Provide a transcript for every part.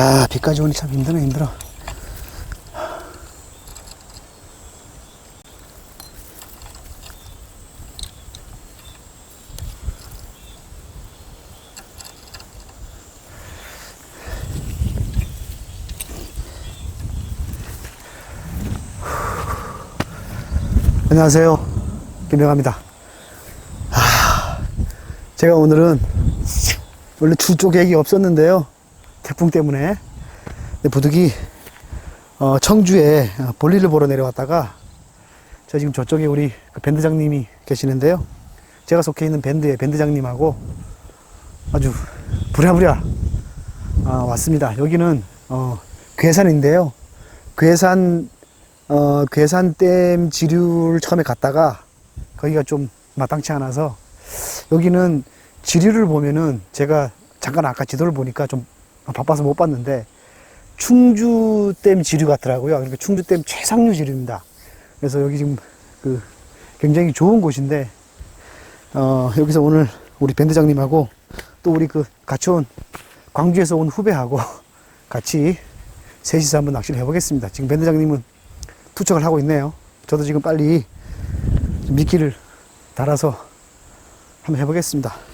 아, 비까지 오니 참 힘드네, 힘들어. 안녕하세요. 김영합니다. 아, 제가 오늘은 원래 주쪽 계획이 없었는데요. 태풍 때문에. 부득이 어, 청주에 볼일을 보러 내려왔다가 저 지금 저쪽에 우리 그 밴드장님이 계시는데요. 제가 속해 있는 밴드의 밴드장님하고 아주 부랴부랴 아, 왔습니다. 여기는 어, 괴산인데요. 괴산 어, 괴산댐 지류를 처음에 갔다가 거기가 좀 마땅치 않아서 여기는 지류를 보면은 제가 잠깐 아까 지도를 보니까 좀 바빠서 못 봤는데 충주댐 지류 같더라고요. 그러니까 충주댐 최상류 지류입니다. 그래서 여기 지금 그 굉장히 좋은 곳인데 어, 여기서 오늘 우리 밴드장님하고 또 우리 그 같이 온 광주에서 온 후배하고 같이 셋이서 한번 낚시를 해보겠습니다. 지금 밴드장님은 투척을 하고 있네요. 저도 지금 빨리 미끼를 달아서 한번 해보겠습니다.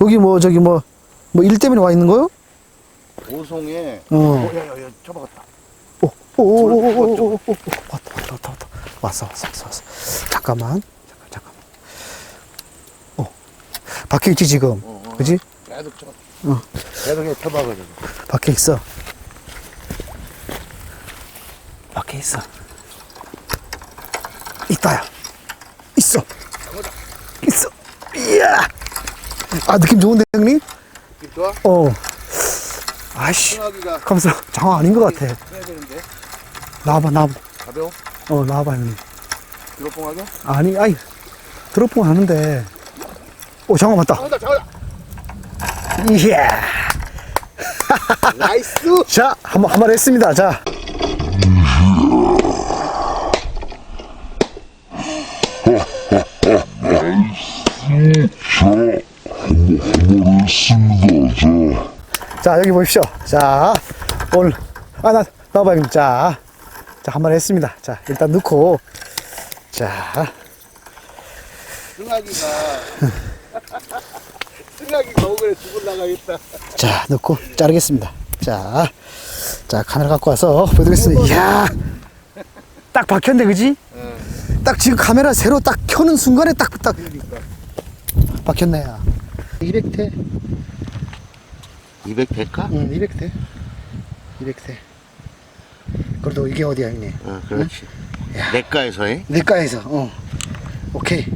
여기 뭐 저기 뭐 뭐 일 때문에 와 있는 거요? 오송에 어, 어 야야야 쳐박았다. 오오오오오오 왔다 왔다 왔다 왔다. 왔어 왔어 왔어 왔어. 잠깐만 잠깐 잠깐만. 어. 박혀 있지 지금? 어, 어. 그지? 계속 쳐박. 어. 계속 해 쳐박아줘. 박혀 있어. 박혀 있어. 있다야. 있어. 있어. 이야! 아 느낌 좋은데 형님? 느낌 좋아? 어. 아이씨. 승하기가 감사. 장어 아닌 것 같아. 나와봐, 나와봐. 가벼워? 어, 나와봐 형님. 드롭봉하게? 아니, 아이, 드롭봉 하는데. 오, 장어 맞다. 잡아다 잡아다 이야. 나이스 자, 한 번, 한번 했습니다. 자. 자, 여기 보십시오. 자, 오늘, 아, 나, 나와봐, 형. 자, 자, 한 번 했습니다. 자, 일단 넣고, 자, 승하기가 승하기가 오그래 죽을라가겠다 자, 넣고 자르겠습니다. 자, 자, 카메라 갖고 와서 보여드리겠습니다. 이야, 딱 박혔네, 그지? 응딱 지금 카메라 새로 딱 켜는 순간에 딱, 딱 그러니까 박혔네, 야. 200대? 200 될까? 응, 200대. 200대. 그래도 이게 어디야, 형님? 어 그렇지 내과에서 해? 내과에서, 어. 오케이.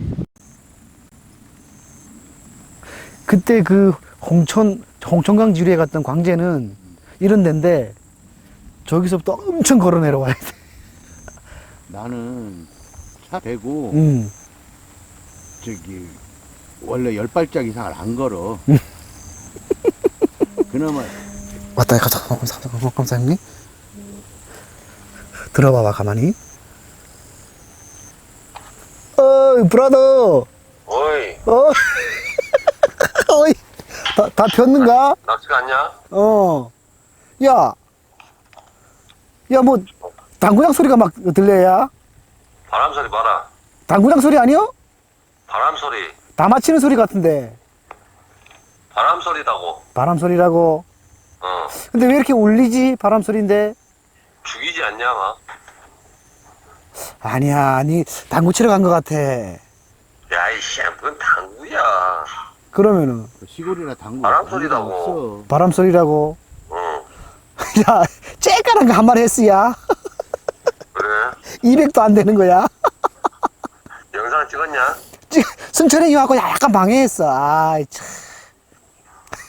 그때 그 홍천, 홍천강 지류에 갔던 광재는 이런 데인데, 저기서부터 엄청 걸어 내려와야 돼. 나는 차 대고 음. 저기 원래 열 발짝 이상을 안 걸어 그나마 왔다 가자 감사 감사 형님 들어봐봐 가만히 어이 브라더 어이, 어 어이 다, 다 폈는가 낚시 갔냐? 어 야 야 뭐 당구장 소리가 막 들려야 바람 소리 봐라. 당구장 소리 아니요? 바람 소리. 다 맞히는 소리 같은데. 바람 소리다고. 바람 소리라고. 어. 근데 왜 이렇게 울리지? 바람 소리인데. 죽이지 않냐, 마? 아니야, 아니, 당구 치러 간 것 같아. 야, 이씨, 그건 당구야. 그러면은, 그 시골이나 당구 바람 소리라고. 없어. 바람 소리라고. 어. 야, 쬐까란 거 한 마리 했어야. 그래. 200도 안 되는 거야. 영상 찍었냐? 찌- 승철이 와갖고 약간 방해했어. 아이, 참.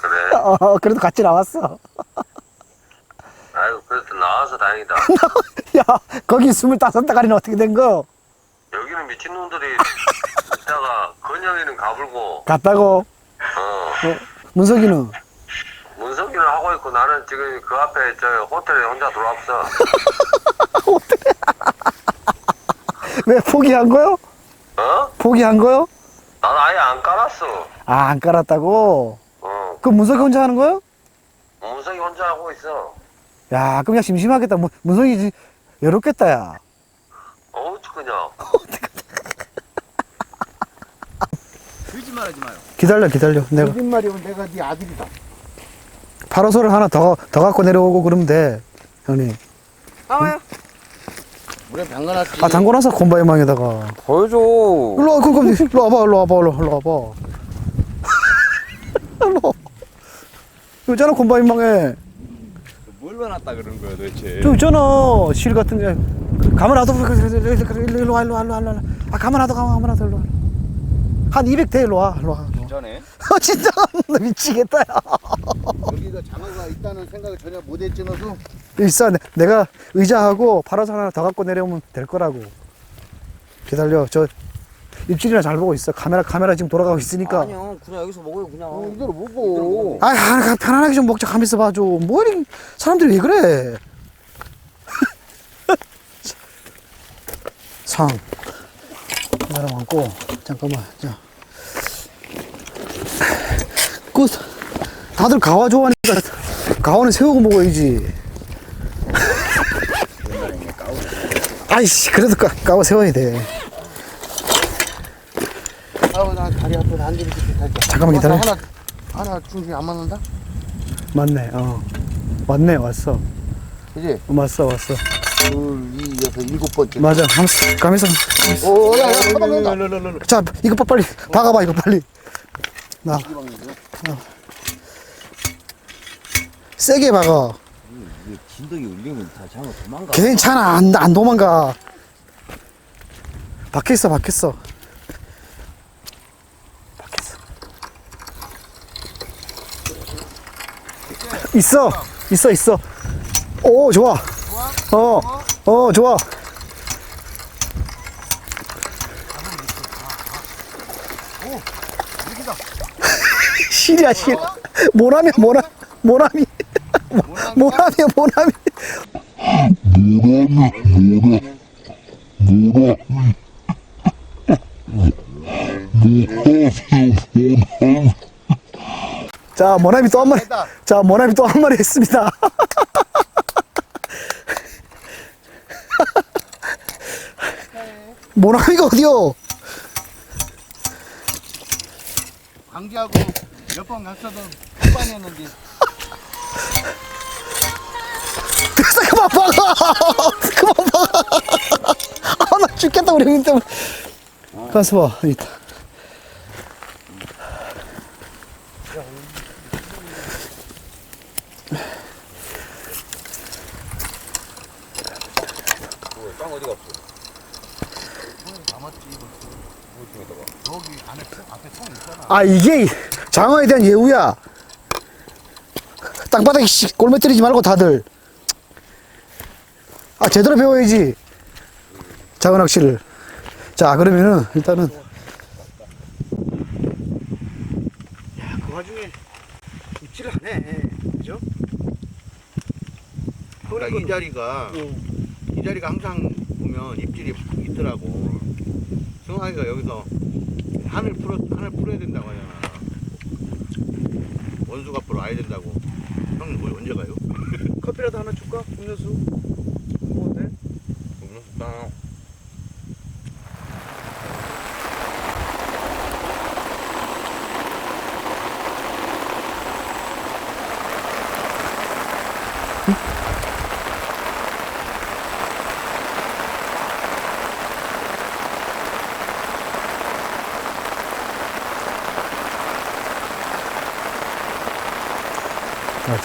그래. 어, 그래도 같이 나왔어. 아이고, 그래도 나와서 다행이다. 야, 거기 25다가리는 어떻게 된 거? 여기는 미친놈들이 있다가 건영이는 가불고, 갔다고? 어. 어, 문석이는? 문성기는 하고 있고 나는 지금 그 앞에 저 호텔에 혼자 들어왔어. 왜 포기한 거요? 어? 포기한 거요? 난 아예 안 깔았어. 아, 안 깔았다고? 어. 그럼 문석이 혼자 하는 거요? 문성이 혼자 하고 있어. 야, 그럼 그냥 심심하겠다. 문- 문석이 지- 외롭겠다, 야. 어우, 그냥. 거짓말하지 마요. 기다려, 기다려. 내가 거짓말이면 내가 네 아들이다. 파라솔을 하나 더, 더 갖고 내려오고 그러면 돼. 형님. 물에 담가놨지. 아, 담궈놔서 콤바이망에다가. 보여줘. 일로 와, 그럼, 일로 와봐, 일로 와봐, 일로, 일로 와봐. 일로 와. 여기 있잖아, 콤바이망에. 뭘 봐놨다 그런 거야 도대체. 저 있잖아, 실 같은 게. 가만 놔둬, 일로 와, 일로 와, 일로 와, 일로 와. 아, 가만 놔둬, 가만 놔둬, 일로 와. 한 200대 일로 와, 일로 와. 전에 아, 진짜, 나 미치겠다, 야. 여기가 장어가 있다는 생각을 전혀 못했지 너도. 있어. 내- 내가 의자하고 파라솔 하나 더 갖고 내려오면 될 거라고. 기다려. 저 입질이나 잘 보고 있어. 카메라 카메라 지금 돌아가고 있으니까. 아니요 그냥 여기서 먹어요 그냥. 어, 이대로 보고. 아, 아, 편안하게 좀 먹자. 가면서 봐줘. 뭐 이리 사람들이 왜 그래? 상. 나랑 앉고 잠깐만. 자. 그 다들 가와 좋아하니까 가와는 세우고 먹어야지. 아이씨, 그래도 까, 까와 세워야 돼. 아 우 아파 안 되는 듯 하지. 잠깐만 기다려. 하나 하나 중심이 안 맞는다. 맞네. 어. 왔네. 왔어. 그지? 어, 왔어. 왔어. 둘, 이, 여섯, 일곱 번째. 맞아. 한번 가면서. 오, 야, 야, 쳐다본다. 자, 이거 봐, 빨리. 박아봐, 이거 빨리. 나. 세게 박아. 진덕이 울리면 다 장어 도망가. 괜찮아. 안, 안 도망가. 박혔어. 박혔어. 있어. 있어, 있어. 오, 좋아. 어, 어, 좋아. 실이야, 실. 모나미, 모나, 모나미. 모나미야, 모나미. 자, 모나미 또한 마리. 됐다. 자, 모나미 또한 마리 했습니다. 모나미가 어디요? 관계하고 몇 번 갔어도 후반이었는데. 됐어, 그만 박아! 그만 박아! 아, 나 죽겠다, 우리 형님 때문에. 가서 봐, 있다. 짱 어디 갔어? 아, 이게 장어에 대한 예우야. 땅바닥에 씨, 골매 때리지 말고 다들. 아, 제대로 배워야지. 장어 낚시를. 자, 그러면은 일단은. 야, 그 와중에 입질을 안 해. 그죠? 그러니까 이 자리가 이 자리가 항상 보면 입질이 있더라고. 승환이가 여기서 하늘 풀어 하늘 풀어야 된다고 하잖아. 원수가 앞으로 와야 된다고. 형은 뭐 언제 가요? 커피라도 하나 줄까? 음료수? 뭐 어때? 음료수 땅.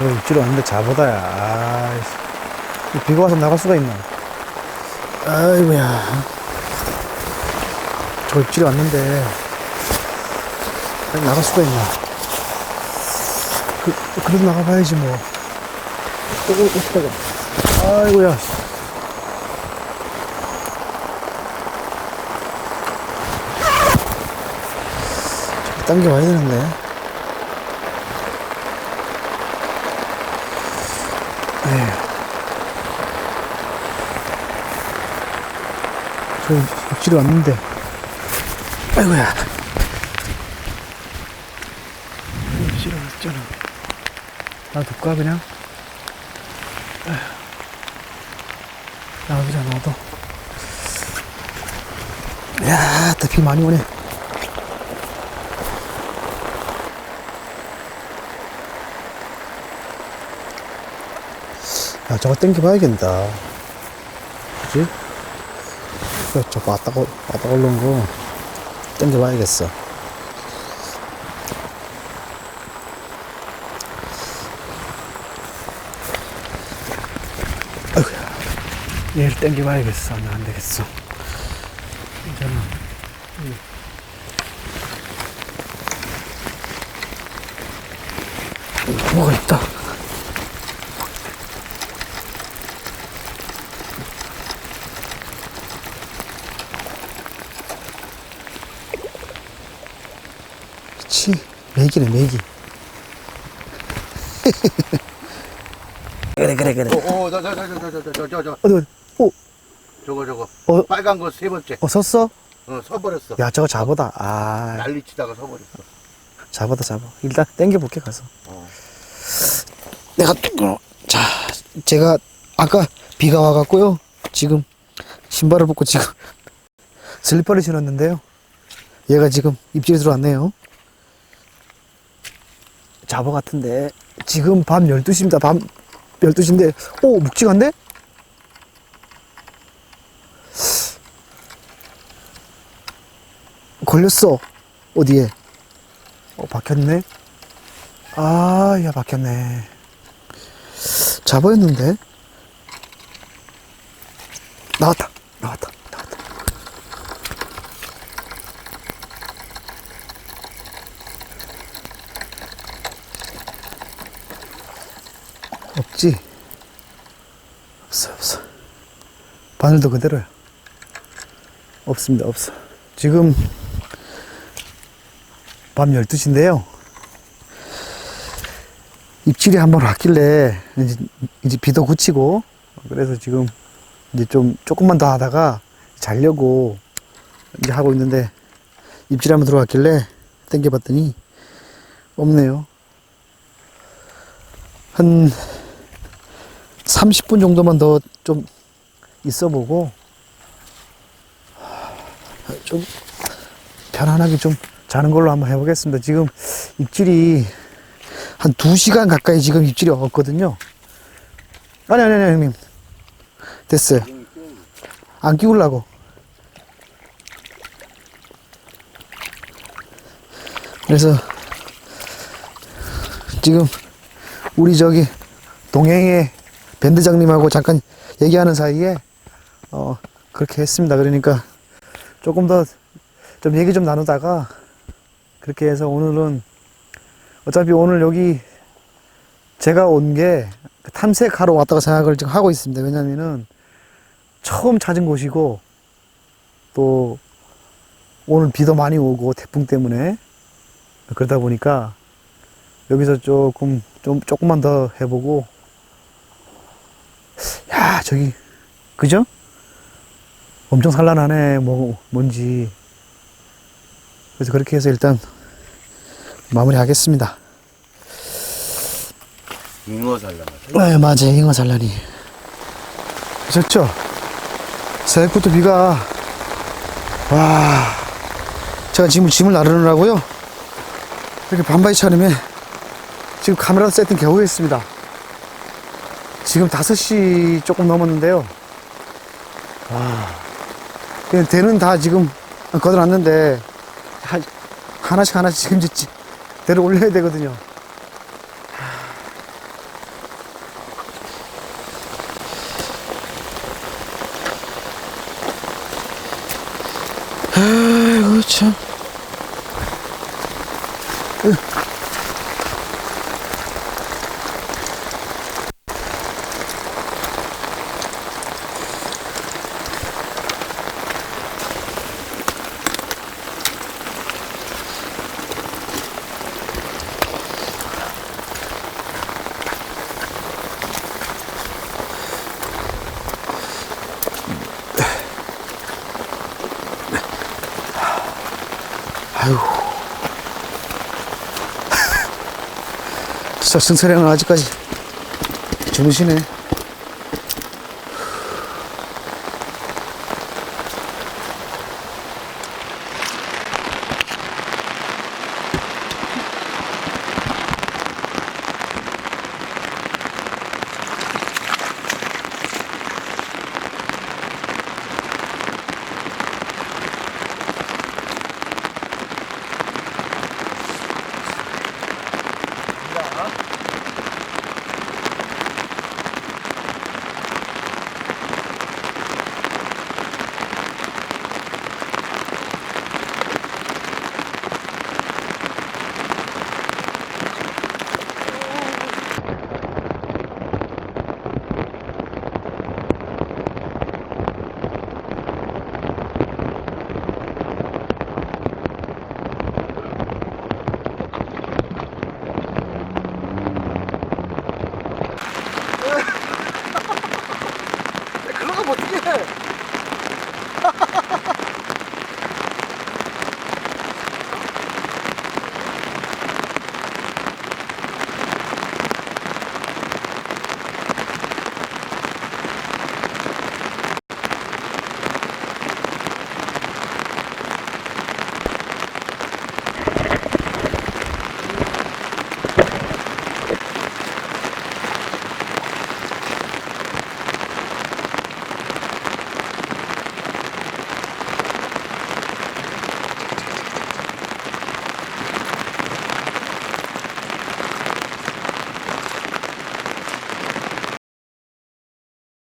아, 저 입지로 왔는데 자보다야. 아이씨. 이 비가 와서 나갈 수가 있나. 아이고야. 저 입지로 왔는데, 나갈 수가 있나. 그, 그래도 나가봐야지, 뭐. 어, 어, 어떡하냐. 아이고야. 저기 당겨와야 되는데. 저 입질이 왔는데. 아이고야. 입질이 왔잖아. 놔둘까, 그냥? 에휴. 놔두자, 놔둬. 야, 또비 많이 오네. 야, 저거 땡겨봐야겠다. 그지? 저 걸- 왔다 걸른 거 땡겨봐야겠어. 아이고야. 얘를 땡겨봐야겠어. 나 안 되겠어. 음. 뭐가 있다. 그치 메기네 메기 그래 그래 그래 어, 저, 저, 저, 저, 저, 저, 저, 저, 저, 어디 어디 오, 저거, 저거. 어? 빨간 거 세 번째. 어 섰어? 어, 서버렸어. 야 저거 잡아다 아 난리 치다가 서버렸어. 잡아다 잡아 일단 땡겨 볼게 가서 어. 내가 어, 자 제가 아까 비가 와갖고요 지금 신발을 벗고 지금 슬리퍼를 신었는데요 얘가 지금 입질이 들어왔네요 잡어 같은데. 지금 밤 12시입니다. 밤 12시인데. 오 묵직한데? 걸렸어. 어디에? 어 박혔네? 아, 야, 막혔네. 잡아였는데? 나왔다, 나왔다. 없지? 없어, 없어. 바늘도 그대로야. 없습니다, 없어. 지금 밤 12시인데요. 입질이 한 번 왔길래 이제, 이제 비도 그치고 그래서 지금 이제 좀 조금만 더 하다가 자려고 이제 하고 있는데 입질이 한번 들어왔길래 땡겨봤더니 없네요. 한 30분 정도만 더 좀 있어 보고 좀 편안하게 좀 자는 걸로 한번 해보겠습니다. 지금 입질이 한 2시간 가까이 지금 입질이 왔거든요. 아니, 아니, 아니, 형님. 됐어요. 안 끼우려고. 그래서, 지금, 우리 저기, 동행의 밴드장님하고 잠깐 얘기하는 사이에, 어, 그렇게 했습니다. 그러니까, 조금 더, 좀 얘기 좀 나누다가, 그렇게 해서 오늘은 어차피 오늘 여기 제가 온 게 탐색하러 왔다고 생각을 지금 하고 있습니다. 왜냐면은 처음 찾은 곳이고 또 오늘 비도 많이 오고 태풍 때문에 그러다 보니까 여기서 조금 좀 조금만 더 해보고 야 저기 그죠? 엄청 산란하네 뭐 뭔지 그래서 그렇게 해서 일단 마무리 하겠습니다. 잉어 살라마. 네, 맞아요. 잉어 산란이. 좋죠? 새벽부터 비가, 와, 제가 지금 짐을 나르느라고요. 이렇게 반바지 차림에 지금 카메라 세팅 겨우 했습니다. 지금 5시 조금 넘었는데요. 와, 그냥 대는 다 지금 하- 하나씩 하나씩 지금 대를 올려야 되거든요. 진짜 승철이는 아직까지 주무시네.